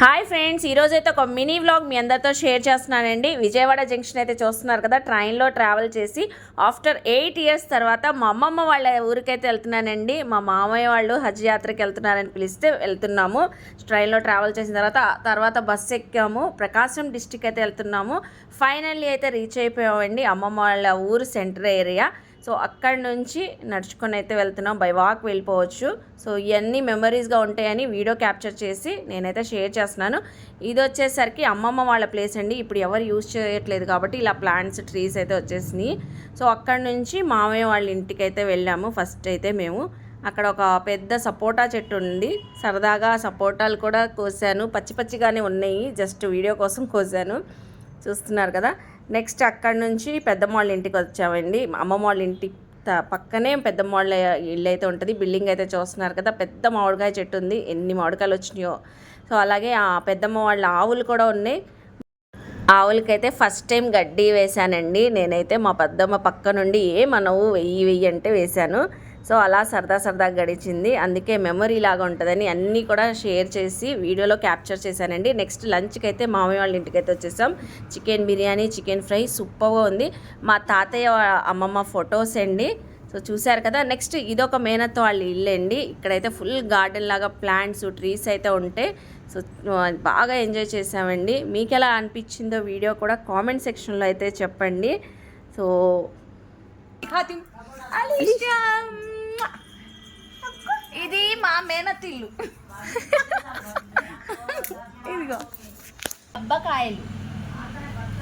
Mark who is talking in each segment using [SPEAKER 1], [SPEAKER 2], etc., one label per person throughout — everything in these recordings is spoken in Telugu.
[SPEAKER 1] హాయ్ ఫ్రెండ్స్ ఈరోజు అయితే ఒక మినీ వ్లాగ్ మీ అందరితో షేర్ చేస్తున్నానండి. విజయవాడ జంక్షన్ అయితే చూస్తున్నారు కదా ట్రైన్లో ట్రావెల్ చేసి ఆఫ్టర్ ఎయిట్ ఇయర్స్ తర్వాత మా అమ్మమ్మ వాళ్ళ ఊరికైతే వెళ్తున్నానండి. మా మామయ్య వాళ్ళు హజ్ యాత్రకి వెళ్తున్నారని పిలిస్తే వెళ్తున్నాము. ట్రైన్లో ట్రావెల్ చేసిన తర్వాత తర్వాత బస్సు ఎక్కాము. ప్రకాశం డిస్టిక్ అయితే వెళ్తున్నాము. ఫైనల్లీ అయితే రీచ్ అయిపోయామండి అమ్మమ్మ వాళ్ళ ఊరు సెంటర్ ఏరియా. సో అక్కడి నుంచి నడుచుకొని అయితే వెళ్తున్నాం. బై వాక్ వెళ్ళిపోవచ్చు. సో ఇవన్నీ మెమరీస్గా ఉంటాయని వీడియో క్యాప్చర్ చేసి నేనైతే షేర్ చేస్తున్నాను. ఇది వచ్చేసరికి అమ్మమ్మ వాళ్ళ ప్లేస్ అండి. ఇప్పుడు ఎవరు యూజ్ చేయట్లేదు కాబట్టి ఇలా ప్లాంట్స్ ట్రీస్ అయితే వచ్చేసినాయి. సో అక్కడి నుంచి మామయ్య వాళ్ళ ఇంటికి అయితే వెళ్ళాము. ఫస్ట్ అయితే మేము. అక్కడ ఒక పెద్ద సపోటా చెట్టు ఉంది. సరదాగా సపోటాలు కూడా కోసాను. పచ్చి పచ్చిగానే ఉన్నాయి. జస్ట్ వీడియో కోసం కోసాను. చూస్తున్నారు కదా? నెక్స్ట్ అక్కడి నుంచి పెద్దమ్మ వాళ్ళ ఇంటికి వచ్చామండి. అమ్మమ్మ వాళ్ళ ఇంటి త- పక్కనే పెద్దమ్మ వాళ్ళ ఇల్లు అయితే ఉంటుంది. బిల్డింగ్ అయితే చూస్తున్నారు కదా పెద్ద మామిడికాయ చెట్టు ఉంది. ఎన్ని మామిడికాయలు వచ్చినాయో. సో అలాగే ఆ పెద్దమ్మ వాళ్ళ ఆవులు కూడా ఉన్నాయి. ఆవులకైతే ఫస్ట్ టైం గడ్డి వేశానండి. నేనైతే మా పెద్దమ్మ పక్క నుండి ఏమనవు వెయ్యి వెయ్యి అంటే వేశాను. సో అలా సరదా సరదా గడిచింది. అందుకే మెమరీ లాగా ఉంటుందని అన్నీ కూడా షేర్ చేసి వీడియోలో క్యాప్చర్ చేశానండి. నెక్స్ట్ లంచ్కి అయితే మామయ్య వాళ్ళ ఇంటికి అయితే వచ్చేసాం. చికెన్ బిర్యానీ చికెన్ ఫ్రై సూపర్గా ఉంది. మా తాతయ్య అమ్మమ్మ ఫొటోస్ అండి. సో చూశారు కదా నెక్స్ట్ ఇదొక మేనత్త వాళ్ళ ఇల్లు అండి. ఇక్కడైతే ఫుల్ గార్డెన్ లాగా ప్లాంట్స్ ట్రీస్ అయితే ఉంటాయి సో బాగా ఎంజాయ్ చేసామండి మీకు ఎలా అనిపించిందో వీడియో కూడా కామెంట్ సెక్షన్లో అయితే చెప్పండి. సో
[SPEAKER 2] మేనతిల్లు ఇదిగో అబ్బకాయలు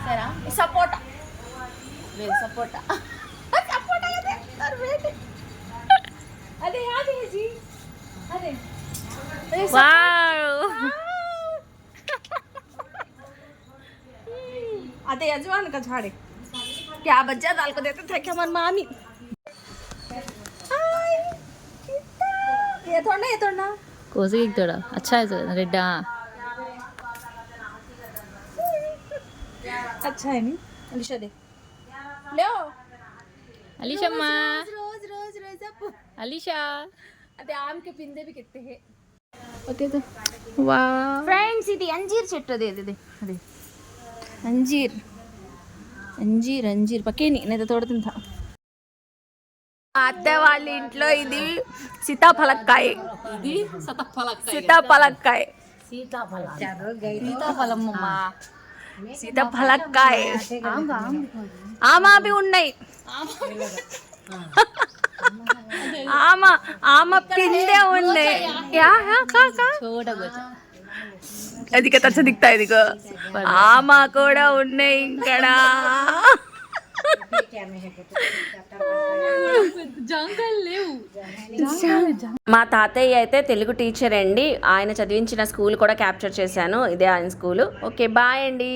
[SPEAKER 2] సరా సపోటా లేదు సపోటా సపోటా అదే అరే, అదే అదే జీ అదే అదే సపోటా. अरे अजवान का झाड़ है क्या बच्चा दाल को देते थे क्या मन मामी
[SPEAKER 3] ಎತ್ತೋಣ अच्छा, तो,
[SPEAKER 2] अच्छा है नहीं। अलीशा दे।
[SPEAKER 3] अलीशा
[SPEAKER 2] रोज रोज रोज अब।
[SPEAKER 3] अलीशा।
[SPEAKER 2] अबे आम के पिंदे भी कितने हैं।
[SPEAKER 3] ओके तो।
[SPEAKER 2] वाह। फ्रेंड्स इधर अंजीर चट्टा दे दे दे। अंजीर। अंजीर अंजीर। पके नहीं नहीं तो थोड़ा दिन था।
[SPEAKER 1] అత్త వాళ్ళ ఇంట్లో ఇది సీతాఫలక్కాయ.
[SPEAKER 3] ఇది సతఫల
[SPEAKER 1] సీతాఫలక్కాయ.
[SPEAKER 2] సీతాఫలమ్మ
[SPEAKER 1] సీతాఫలక్కాయ. ఆమా అవి ఉన్నాయి. ఆమ ఆమ పిందే ఉన్నాయి. యా యా కాకా
[SPEAKER 3] చూడగొచ్చ
[SPEAKER 1] అదిక తచ్చ దిక్తా ఇదిగో. ఆమ కూడా ఉన్నాయి ఇక్కడ. మా తాతయ్య అయితే తెలుగు టీచర్ అండి. ఆయన చదివించిన స్కూల్ కూడా క్యాప్చర్ చేశాను. ఇదే ఆయన స్కూల్. ఓకే బాయ్ అండి.